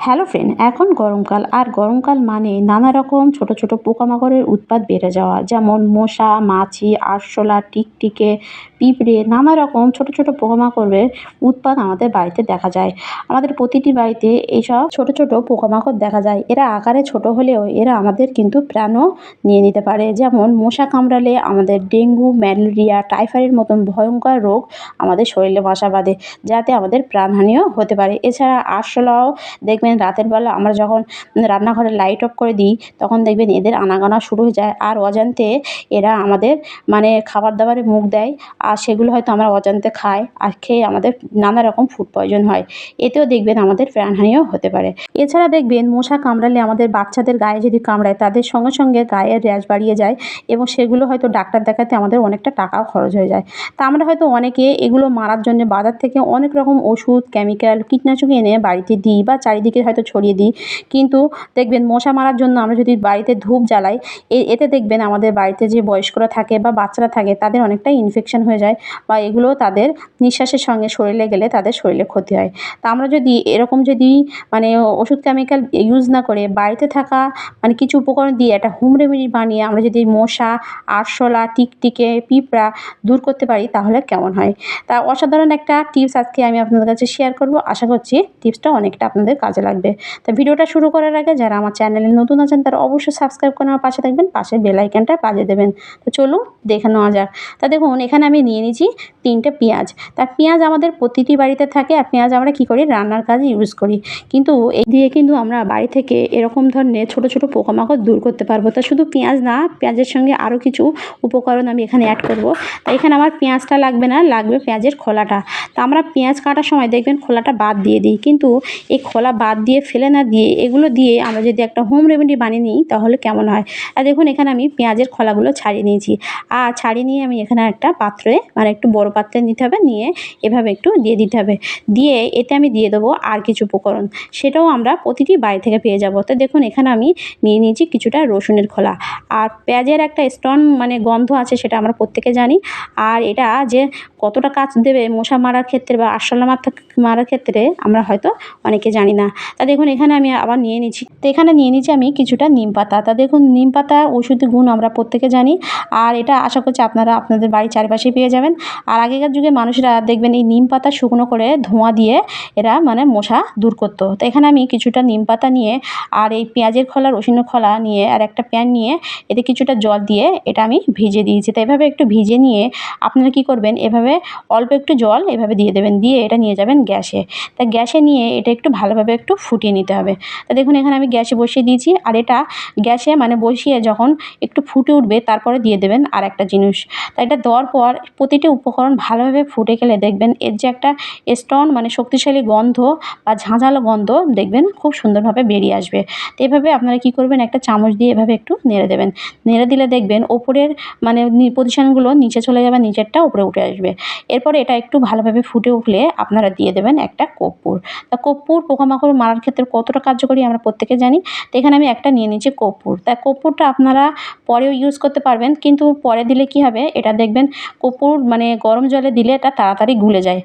Hello friend, এখন গরমকাল, আর গরমকাল মানে নানা রকম ছোট ছোট পোকামাকড়ের উৎপাত বেড়ে যাওয়া, যেমন মশা, মাছি, আরশোলা, টিকটিকে, পিঁপড়ে নানা রকম ছোট ছোট পোকামাকড়ের উৎপাত আমাদের বাড়িতে দেখা যায়। আমাদের প্রতিটি বাড়িতে এইসব ছোট ছোট পোকামাকড় দেখা যায়। এরা আকারে ছোট হলেও এরা আমাদের কিন্তু প্রাণও নিয়ে নিতে পারে। যেমন মশা কামড়ালে আমাদের ডেঙ্গু, ম্যালেরিয়া, টাইফয়েডের মতন ভয়ঙ্কর রোগ আমাদের শরীরে বাসা বাঁধে, যাতে আমাদের প্রাণহানিও হতে পারে। এছাড়া আরশোলাও দেখবেন রাতের বেলা আমরা যখন রান্নাঘরে লাইট অফ করে দিই, তখন দেখবেন এদের আনাগোনা শুরু হয়ে যায়। আর অজান্তে এরা আমাদের মানে খাবার দাবারে মুখ দেয়, আর সেগুলো হয়তো আমরা অজান্তে খাই, আর খেয়ে আমাদের নানা রকম ফুড পয়জন হয়। এতেও দেখবেন আমাদের প্রাণহানিও হতে পারে। এছাড়া দেখবেন মশা কামড়ালে আমাদের বাচ্চাদের গায়ে যদি কামড়ায়, তাদের সঙ্গে সঙ্গে গায়ের র্যাশ বাড়িয়ে যায় এবং সেগুলো হয়তো ডাক্তার দেখাতে আমাদের অনেকটা টাকাও খরচ হয়ে যায়। তা আমরা হয়তো অনেকে এগুলো মারার জন্য বাজার থেকে অনেক রকম ওষুধ কেমিক্যাল কীটনাশক এনে বাড়িতে দিই বা চারিদিকে হয়তো ছড়িয়ে দিই। কিন্তু দেখবেন মশা মারার জন্য আমরা যদি বাড়িতে ধূপ জ্বালাই এতে দেখবেন আমাদের বাড়িতে যে বয়স্করা থাকে বা বাচ্চারা থাকে, তাদের অনেকটাই ইনফেকশন হয়ে যায় বা এগুলো তাদের নিঃশ্বাসের সঙ্গে শরীরে গেলে তাদের শরীরে ক্ষতি হয়। তা আমরা যদি এরকম যদি মানে ওষুধ কেমিক্যাল ইউজ না করে বাড়িতে থাকা মানে কিছু উপকরণ দিয়ে একটা হোম রেমেডি বানিয়ে আমরা যদি মশা, আরশোলা, টিকটিকে, পিঁপড়া দূর করতে পারি, তাহলে কেমন হয়? তা অসাধারণ একটা টিপস আজকে আমি আপনাদের কাছে শেয়ার করব। আশা করছি টিপসটা অনেকটা আপনাদের কাজে তো ভিডিওটা শুরু করার আগে যারা আমার চ্যানেলে নতুন আছেন, তারা অবশ্যই সাবস্ক্রাইব করে আমার পাশে থাকবেন, পাশে বেল আইকনটা বাজিয়ে দেবেন। তো চলুন দেখে নেওয়া যাক। তা দেখুন, এখানে আমি নিয়ে নিয়েছি তিনটে পেঁয়াজ। তা পেঁয়াজ আমাদের প্রতিটি বাড়িতে থাকে, আর পেঁয়াজ আমরা কী করি? রান্নার কাজে ইউজ করি। কিন্তু এই দিয়ে কিন্তু আমরা বাড়ি থেকে এরকম ধরনের ছোট ছোট পোকামাকড় দূর করতে পারব। তা শুধু পেঁয়াজ না, পেঁয়াজের সঙ্গে আরও কিছু উপকরণ আমি এখানে অ্যাড করব। তা এখানে আমার পেঁয়াজটা লাগবে না, লাগবে পেঁয়াজের খোলাটা। তা আমরা পেঁয়াজ কাটার সময় দেখবেন খোলাটা বাদ দিয়ে দিই। কিন্তু এই খোলা বাদ দিয়ে, ফেলে না দিয়ে, এগুলো দিয়ে আমরা যদি একটা হোম রেমেডি বানিয়ে নিই, তাহলে কেমন হয়? আর দেখুন, এখানে আমি পেঁয়াজের খোলাগুলো ছাড়িয়ে নিয়েছি। আর ছাড়িয়ে নিয়ে আমি এখানে একটা পাত্রে মানে একটু বড় পাত্রে নিতে হবে, নিয়ে এভাবে একটু দিয়ে দিতে হবে। দিয়ে এতে আমি দিয়ে দেবো আর কিছু উপকরণ। সেটাও আমরা প্রতিটি বাড়ি থেকে পেয়ে যাব। তো দেখুন, এখানে আমি নিয়ে নিয়েছি কিছুটা রসুনের খোলা। আর পেঁয়াজের একটা স্টন মানে গন্ধ আছে, সেটা আমরা প্রত্যেকে জানি। আর এটা যে কতটা কাজ দেবে মশা মারার ক্ষেত্রে বা আরশোলা মারার ক্ষেত্রে আমরা হয়তো অনেকে জানি না। তা দেখুন, এখানে আমি আবার নিয়ে নিচ্ছি। তো এখানে নিয়ে নিচ্ছি আমি কিছুটা নিম পাতা। তা দেখুন, নিম পাতার ওষুধি গুণ আমরা প্রত্যেকে জানি। আর এটা আশা করছি আপনারা আপনাদের বাড়ির চারপাশেই পেয়ে যাবেন। আর আগেকার যুগে মানুষরা দেখবেন এই নিম পাতা শুকনো করে ধোঁয়া দিয়ে এরা মানে মশা দূর করতো। তো এখানে আমি কিছুটা নিম পাতা নিয়ে আর এই পেঁয়াজের খোলা, রসুনের খোলা নিয়ে আর একটা প্যান নিয়ে এতে কিছুটা জল দিয়ে এটা আমি ভিজে দিয়েছি। তো এভাবে একটু ভিজে নিয়ে আপনারা কী করবেন, এভাবে অল্প একটু জল এভাবে দিয়ে দেবেন। দিয়ে এটা নিয়ে যাবেন গ্যাসে। তা গ্যাসে নিয়ে এটা একটু ভালোভাবে একটু ফুটিয়ে নিতে হবে। তা দেখুন, এখানে আমি গ্যাসে বসিয়ে দিয়েছি। আর এটা গ্যাসে মানে বসিয়ে যখন একটু ফুটে উঠবে, তারপরে দিয়ে দেবেন আর একটা জিনিস। তা এটা দেওয়ার পর প্রতিটি উপকরণ ভালোভাবে ফুটে গেলে দেখবেন এর যে একটা স্টন মানে শক্তিশালী গন্ধ বা ঝাঁঝালো গন্ধ দেখবেন খুব সুন্দরভাবে বেরিয়ে আসবে। তো এভাবে আপনারা কী করবেন, একটা চামচ দিয়ে এভাবে একটু নেড়ে দেবেন। নেড়ে দিলে দেখবেন ওপরের মানে পজিশানগুলো নিচে চলে যাবে, নিচেরটা উপরে উঠে আসবে। এরপরে এটা একটু ভালোভাবে ফুটে উঠলে আপনারা দিয়ে দেবেন একটা কর্পূর। তা কর্পূর পোকামাকড় মারার ক্ষেত্রে কতটা কার্যকরী আমরা প্রত্যেকে জানি। তো এখানে আমি একটা নিয়ে নিচ্ছি কর্পূর। তা কর্পূরটা আপনারা পরেও ইউজ করতে পারবেন, কিন্তু পরে দিলে কী হবে, এটা দেখবেন কর্পূর মানে গরম জলে দিলে এটা তাড়াতাড়ি গুলে যায়।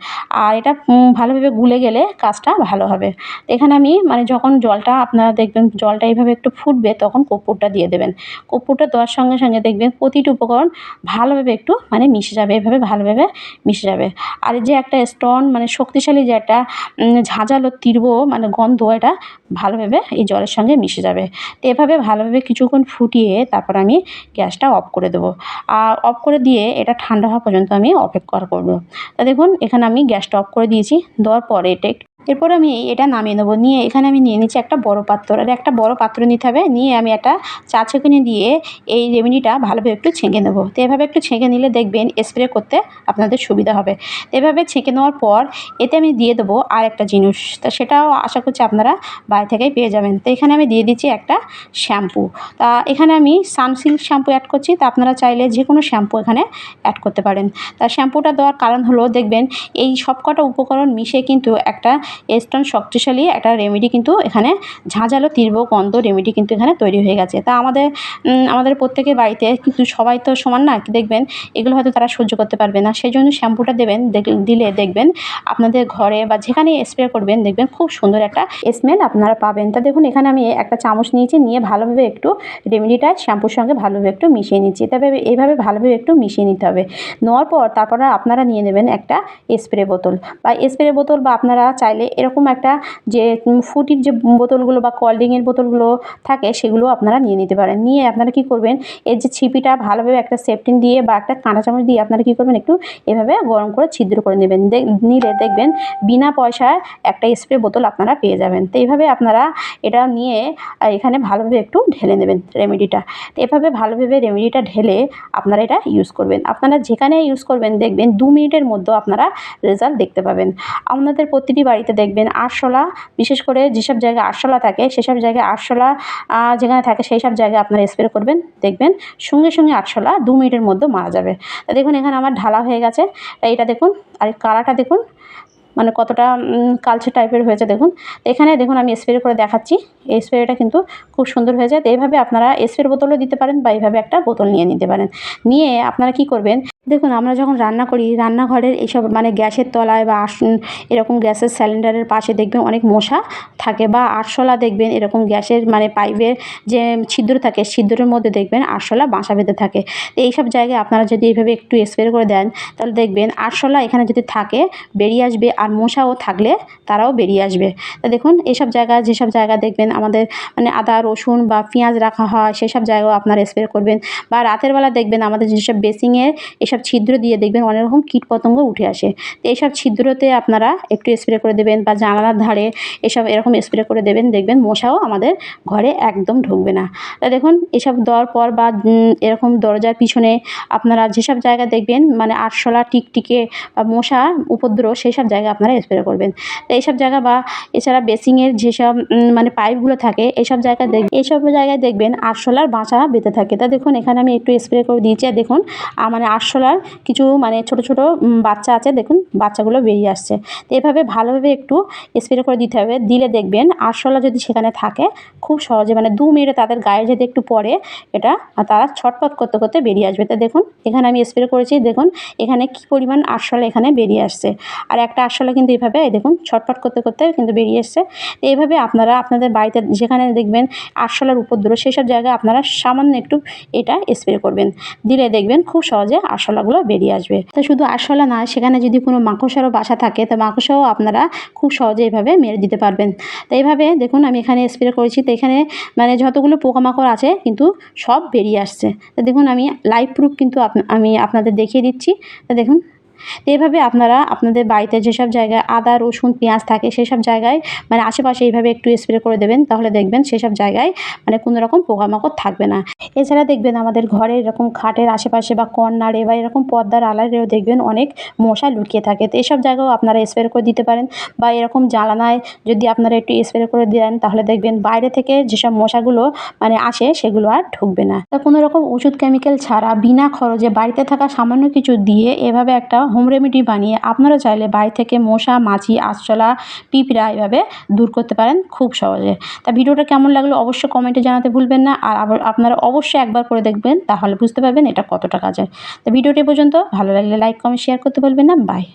আর এটা ভালোভাবে গুলে গেলে কাজটা ভালো হবে। এখানে আমি মানে যখন জলটা আপনারা দেখবেন জলটা এইভাবে একটু ফুটবে, তখন কর্পূরটা দিয়ে দেবেন। কর্পূরটা দেওয়ার সঙ্গে সঙ্গে দেখবেন প্রতিটি উপকরণ ভালোভাবে একটু মানে মিশে যাবে, এভাবে ভালোভাবে মিশে যাবে। আর যে একটা স্টোন মানে শক্তিশালী যে একটা ঝাঁঝালো তীব্র মানে গন্ধ এটা ভালোভাবে এই জলের সঙ্গে মিশে যাবে। তো এভাবে ভালোভাবে কিছুক্ষণ ফুটিয়ে তারপর আমি গ্যাসটা অফ করে দেবো। আর অফ করে দিয়ে এটা ঠান্ডা হওয়া পর্যন্ত আমি অপেক্ষা করব। তা দেখুন, এখানে আমি গ্যাসটা অফ করে দিয়েছি। দেওয়ার পরে এটা এরপর আমি এটা নামিয়ে নেব। নিয়ে এখানে আমি নিয়ে নিচ্ছি একটা বড় পাত্র। আর একটা বড় পাত্র নিতে হবে। নিয়ে আমি একটা চা ছেঁকুনি দিয়ে এই রেমেডিটা ভালোভাবে একটু ছেঁকে নেব। তো এভাবে একটু ছেঁকে নিলে দেখবেন স্প্রে করতে আপনাদের সুবিধা হবে। এভাবে ছেঁকে নেওয়ার পর এতে আমি দিয়ে দেবো আর একটা জিনিস। তা সেটাও আশা করছি আপনারা বাড়ি থেকেই পেয়ে যাবেন। তো এখানে আমি দিয়ে দিচ্ছি একটা শ্যাম্পু। তা এখানে আমি সানসিল্ক শ্যাম্পু অ্যাড করছি। তা আপনারা চাইলে যে কোনো শ্যাম্পু এখানে অ্যাড করতে পারেন। তা শ্যাম্পুটা দেওয়ার কারণ হলো, দেখবেন এই সবকটা উপকরণ মিশে কিন্তু একটা স্টোন শক্তিশালী একটা রেমেডি কিন্তু এখানে ঝাঁঝালো তীব্র গন্ধ রেমেডি কিন্তু এখানে তৈরি হয়ে গেছে। তা আমাদের আমাদের প্রত্যেকের বাড়িতে কিন্তু সবাই তো সমান না দেখবেন? এগুলো হয়তো তারা সহ্য করতে পারবে না। সেই জন্য শ্যাম্পুটা দেবেন দিলে দেখবেন আপনাদের ঘরে বা যেখানে স্প্রে করবেন, দেখবেন খুব সুন্দর একটা স্মেল আপনারা পাবেন। তা দেখুন, এখানে আমি একটা চামচ নিয়েছি, নিয়ে ভালোভাবে একটু রেমেডিটা শ্যাম্পুর সঙ্গে ভালোভাবে একটু মিশিয়ে নিচ্ছি। তবে এইভাবে ভালোভাবে একটু মিশিয়ে নিতে হবে। নেওয়ার পর তারপরে আপনারা নিয়ে নেবেন একটা স্প্রে বোতল। বা স্প্রে বোতল বা আপনারা চাইলে এরকম একটা যে ফুটির যে বোতলগুলো বা কোল্ড ড্রিঙ্কের বোতলগুলো থাকে, সেগুলো আপনারা নিয়ে নিতে পারেন। নিয়ে আপনারা কি করবেন এর যে ছিপিটা ভালোভাবে একটা সেফটিন দিয়ে বা একটা কাঁটা চামচ দিয়ে আপনারা কি করবেন, একটু এভাবে গরম করে ছিদ্র করে নেবেন। নিলে দেখবেন বিনা পয়সায় একটা স্প্রে বোতল আপনারা পেয়ে যাবেন। তো এইভাবে আপনারা এটা নিয়ে এখানে ভালোভাবে একটু ঢেলে নেবেন রেমেডিটা তো এভাবে ভালোভাবে রেমেডিটা ঢেলে আপনারা এটা ইউজ করবেন। আপনারা যেখানে ইউজ করবেন, দেখবেন দু মিনিটের মধ্যে আপনারা রেজাল্ট দেখতে পাবেন। আপনাদের প্রতিটি বাড়িতে দেখবেন আরশোলা, বিশেষ করে যেসব জায়গায় আরশোলা থাকে, সেসব জায়গায় আরশোলা যেখানে থাকে সেই সব জায়গায় আপনারা স্প্রে করবেন, দেখবেন সঙ্গে সঙ্গে আরশোলা দু মিনিটের মধ্যে মারা যাবে। তা দেখুন, এখানে আমার ঢালা হয়ে গেছে। এইটা দেখুন, আর কালারটা দেখুন মানে কতটা কালচে টাইপের হয়েছে দেখুন। এখানে দেখুন, আমি স্প্রে করে দেখাচ্ছি। এই স্প্রেটা কিন্তু খুব সুন্দর হয়েছে। তো এইভাবে আপনারা স্প্রে বোতলও দিতে পারেন বা এইভাবে একটা বোতল নিয়ে নিতে পারেন। নিয়ে আপনারা কি করবেন দেখুন, আমরা যখন রান্না করি, রান্নাঘরের এইসব মানে গ্যাসের তলায় বা আস- এরকম গ্যাসের সিলিন্ডারের পাশে দেখবেন অনেক মশা থাকে বা আরশোলা দেখবেন, এরকম গ্যাসের মানে পাইপের যে ছিদ্র থাকে ছিদ্রের মধ্যে দেখবেন আরশোলা বাসা বেঁধে থাকে। এইসব জায়গায় আপনারা যদি এইভাবে একটু স্প্রে করে দেন, তাহলে দেখবেন আরশোলা এখানে যদি থাকে, বেরিয়ে আসবে আর মশাও থাকলে তারাও বেরিয়ে আসবে। তা দেখুন, এইসব জায়গা, যেসব জায়গা দেখবেন আমাদের মানে আদা, রসুন বা পেঁয়াজ রাখা হয়, সেসব জায়গাও আপনারা স্প্রে করবেন। বা রাতের বেলা দেখবেন আমাদের যেসব বেসিংয়ের এসব ছিদ্র দিয়ে দেখবেন অনেক রকম কীটপতঙ্গ উঠে আসে। তো এইসব ছিদ্রতে আপনারা একটু স্প্রে করে দেবেন বা জানালার ধারে এসব এরকম স্প্রে করে দেবেন, দেখবেন মশাও আমাদের ঘরে একদম ঢুকবে না। তা দেখুন, এসব দেওয়ার পর বা এরকম দরজার পিছনে আপনারা যেসব জায়গা দেখবেন মানে আরশোলা টিকটিকে বা মশা উপদ্রব সেই সব জায়গায় আপনারা স্প্রে করবেন। তো এইসব জায়গা বা এছাড়া বেসিংয়ের যেসব মানে পাইপগুলো থাকে এইসব জায়গায় দেখ এইসব জায়গায় দেখবেন আরশোলার বাঁচা বেঁধে থাকে। তা দেখুন, এখানে আমি একটু স্প্রে করে দিয়েছি। আর দেখুন মানে মানে আরশোলার কিছু মানে ছোট ছোট বাচ্চা আছে, দেখুন, বাচ্চাগুলো বেরিয়ে আসছে। তো এভাবে ভালোভাবে একটু স্প্রে করে দিতে হবে। দিলে দেখবেন আরশোলা যদি সেখানে থাকে, খুব সহজে মানে দু মিনিটে তাদের গায়ে যদি একটু পরে এটা তারা ছটপট করতে করতে বেরিয়ে আসবে। তো দেখুন, এখানে আমি স্প্রে করেছি, দেখুন, এখানে কী পরিমাণ আরশোলা এখানে বেরিয়ে আসছে। আর একটা আরশোলা কিন্তু এইভাবে এই দেখুন, ছটপট করতে করতে কিন্তু বেরিয়ে এসছে। তো এইভাবে আপনারা আপনাদের বাড়িতে যেখানে দেখবেন আরশোলার উপদ্রব, সেসব জায়গায় আপনারা সামান্য একটু এটা স্প্রে করবেন। দিলে দেখবেন খুব সহজে আরশোলাগুলো বেরিয়ে আসবে। তো শুধু আরশোলা না, সেখানে যদি কোনো মাকড়সারও বাসা থাকে, তো মাকড়সাও আপনারা খুব সহজে এইভাবে মেরে দিতে পারবেন। তো এইভাবে দেখুন, আমি এখানে স্প্রে করেছি, তো এখানে মানে যতগুলো পোকামাকড় আছে, কিন্তু সব বেরিয়ে আসছে। তো দেখুন, আমি লাইভ প্রুফ কিন্তু আমি আপনাদের দেখিয়ে দিচ্ছি। তো দেখুন। তো এইভাবে আপনারা আপনাদের বাড়িতে যেসব জায়গায় আদা, রসুন, পেঁয়াজ থাকে সেসব জায়গায় মানে আশেপাশে এইভাবে একটু স্প্রে করে দেবেন, তাহলে দেখবেন সেসব জায়গায় মানে কোনো রকম পোকামাকড় থাকবে না। এছাড়া দেখবেন আমাদের ঘরে এরকম খাটের আশেপাশে বা কর্নারে বা এরকম পর্দার আড়ালেও দেখবেন অনেক মশা লুকিয়ে থাকে। তো এসব জায়গাও আপনারা স্প্রে করে দিতে পারেন বা এরকম জ্বালানায় যদি আপনারা একটু স্প্রে করে দেন, তাহলে দেখবেন বাইরে থেকে যেসব মশাগুলো মানে আসে সেগুলো আর ঢুকবে না। তো কোনো রকম ওষুধ কেমিক্যাল ছাড়া বিনা খরচে বাড়িতে থাকা সামান্য কিছু দিয়ে এভাবে একটা হোম রেমেডি বানিয়ে আপনারা চাইলে বাড়ি থেকে মশা, মাছি আশচলা পিঁপড়া এভাবে দূর করতে পারেন খুব সহজে। তা ভিডিওটা কেমন লাগল অবশ্যই কমেন্টে জানাতে ভুলবেন না। আর আপনারা অবশ্যই একবার করে দেখবেন, তাহলে বুঝতে পারবেন এটা কতটা কাজের। তা ভিডিওটি পর্যন্ত, ভালো লাগলে লাইক, কমেন্ট, শেয়ার করতে বলবেন না। বাই।